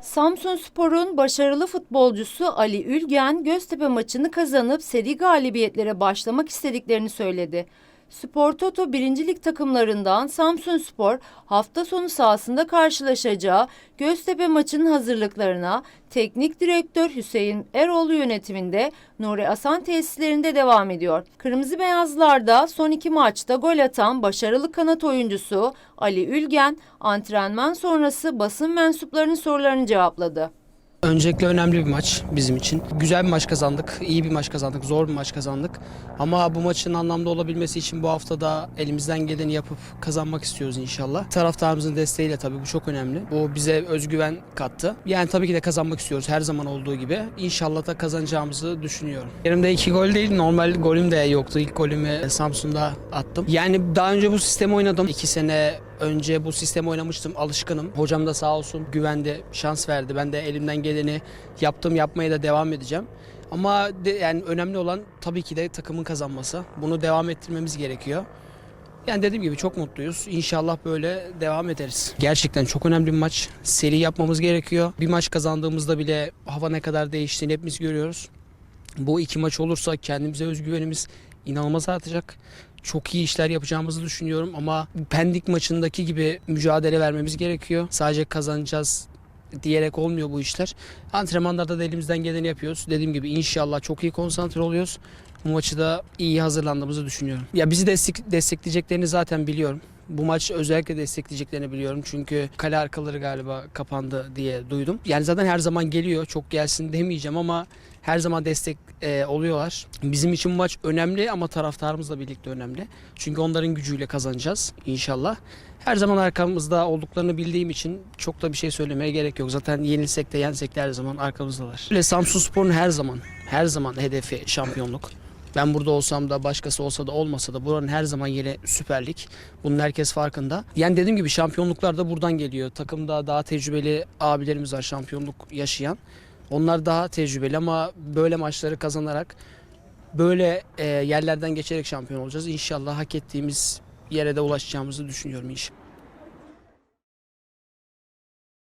Samsun Spor'un başarılı futbolcusu Ali Ülgen Göztepe maçını kazanıp seri galibiyetlere başlamak istediklerini söyledi. Spor Toto 1. Lig takımlarından Samsun Spor hafta sonu sahasında karşılaşacağı Göztepe maçının hazırlıklarına teknik direktör Hüseyin Eroğlu yönetiminde Nuri Asan tesislerinde devam ediyor. Kırmızı Beyazlar'da son iki maçta gol atan başarılı kanat oyuncusu Ali Ülgen antrenman sonrası basın mensuplarının sorularını cevapladı. Öncelikle önemli bir maç bizim için. Güzel bir maç kazandık, iyi bir maç kazandık, zor bir maç kazandık. Ama bu maçın anlamda olabilmesi için bu hafta da elimizden geleni yapıp kazanmak istiyoruz inşallah. Taraftarımızın desteğiyle tabii bu çok önemli. Bu bize özgüven kattı. Yani tabii ki de kazanmak istiyoruz her zaman olduğu gibi. İnşallah da kazanacağımızı düşünüyorum. Yerimde iki gol değil, normal golüm de yoktu. İlk golümü Samsun'da attım. Yani daha önce bu sistemi oynadım. İki sene önce bu sistemi oynamıştım. Alışkınım. Hocam da sağ olsun güvendi, şans verdi. Ben de elimden geleni yaptım, yapmaya da devam edeceğim. Ama de, yani önemli olan tabii ki de takımın kazanması. Bunu devam ettirmemiz gerekiyor. Yani dediğim gibi çok mutluyuz. İnşallah böyle devam ederiz. Gerçekten çok önemli bir maç. Seri yapmamız gerekiyor. Bir maç kazandığımızda bile hava ne kadar değiştiğini hepimiz görüyoruz. Bu iki maç olursa kendimize özgüvenimiz inanılmaz artacak. Çok iyi işler yapacağımızı düşünüyorum ama Pendik maçındaki gibi mücadele vermemiz gerekiyor. Sadece kazanacağız diyerek olmuyor bu işler. Antrenmanlarda da elimizden geleni yapıyoruz. Dediğim gibi inşallah çok iyi konsantre oluyoruz. Bu maçı da iyi hazırlandığımızı düşünüyorum. Ya bizi destek, destekleyeceklerini zaten biliyorum. Bu maç özellikle destekleyeceklerini biliyorum. Çünkü kale arkaları galiba kapandı diye duydum. Yani zaten her zaman geliyor. Çok gelsin demeyeceğim ama her zaman destek e, oluyorlar. Bizim için maç önemli ama taraftarımızla birlikte önemli. Çünkü onların gücüyle kazanacağız inşallah. Her zaman arkamızda olduklarını bildiğim için çok da bir şey söylemeye gerek yok. Zaten yenilsek de yensek de her zaman arkamızdalar. Öyle Samsun Spor'un her zaman her zaman hedefi şampiyonluk. Ben burada olsam da başkası olsa da olmasa da buranın her zaman yeri Süper Lig. Bunun herkes farkında. Yani dediğim gibi şampiyonluklar da buradan geliyor. Takımda daha tecrübeli abilerimiz var şampiyonluk yaşayan. Onlar daha tecrübeli ama böyle maçları kazanarak böyle e, yerlerden geçerek şampiyon olacağız. İnşallah hak ettiğimiz yere de ulaşacağımızı düşünüyorum inşallah.